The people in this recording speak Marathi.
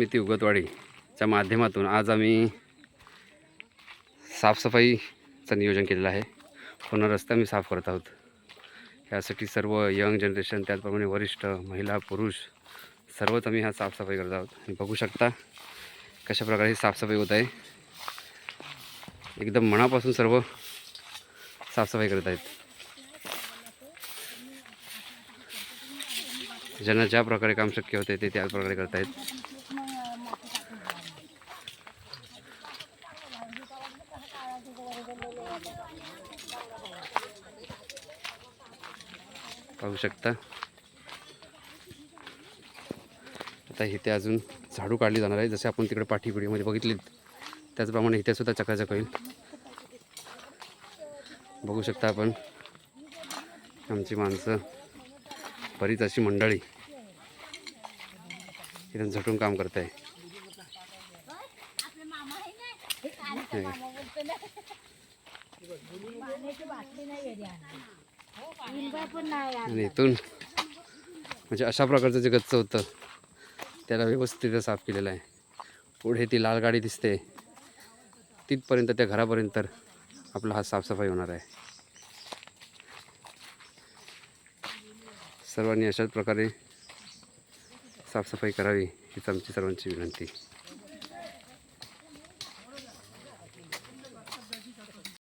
मिती उगतवाडीच्या माध्यमातून आज आम्ही साफसफाईचं नियोजन केलेलं आहे. पूर्ण रस्ता आम्ही साफ करत आहोत. यासाठी सर्व यंग जनरेशन त्याचप्रमाणे वरिष्ठ महिला पुरुष सर्वच आम्ही हा साफसफाई करत आहोत. बघू शकता कशाप्रकारे ही साफसफाई होत आहे. एकदम मनापासून सर्व साफसफाई करत आहेत. ज्यांना ज्या प्रकारे काम शक्य होते ते त्याच प्रकारे करत आहेत. पाहू शकता. आता इथे अजून झाडू काढली जाणार आहे. जसे आपण तिकडे पाठी व्हिडिओमध्ये बघितले त्याचप्रमाणे इथे सुद्धा चकाचक होईल. बघू शकता आपण. आमची माणसं बरीच अशी मंडळी इथं झटून काम करत आहे आणि इथून म्हणजे अशा प्रकारचं जे गच्च होतं त्याला व्यवस्थित साफ केलेलं आहे. पुढे ती लाल गाडी दिसते. तिथपर्यंत त्या घरापर्यंत आपला हा साफसफाई होणार आहे. सर्वांनी अशाच प्रकारे साफसफाई करावी हीच आमची सर्वांची विनंती.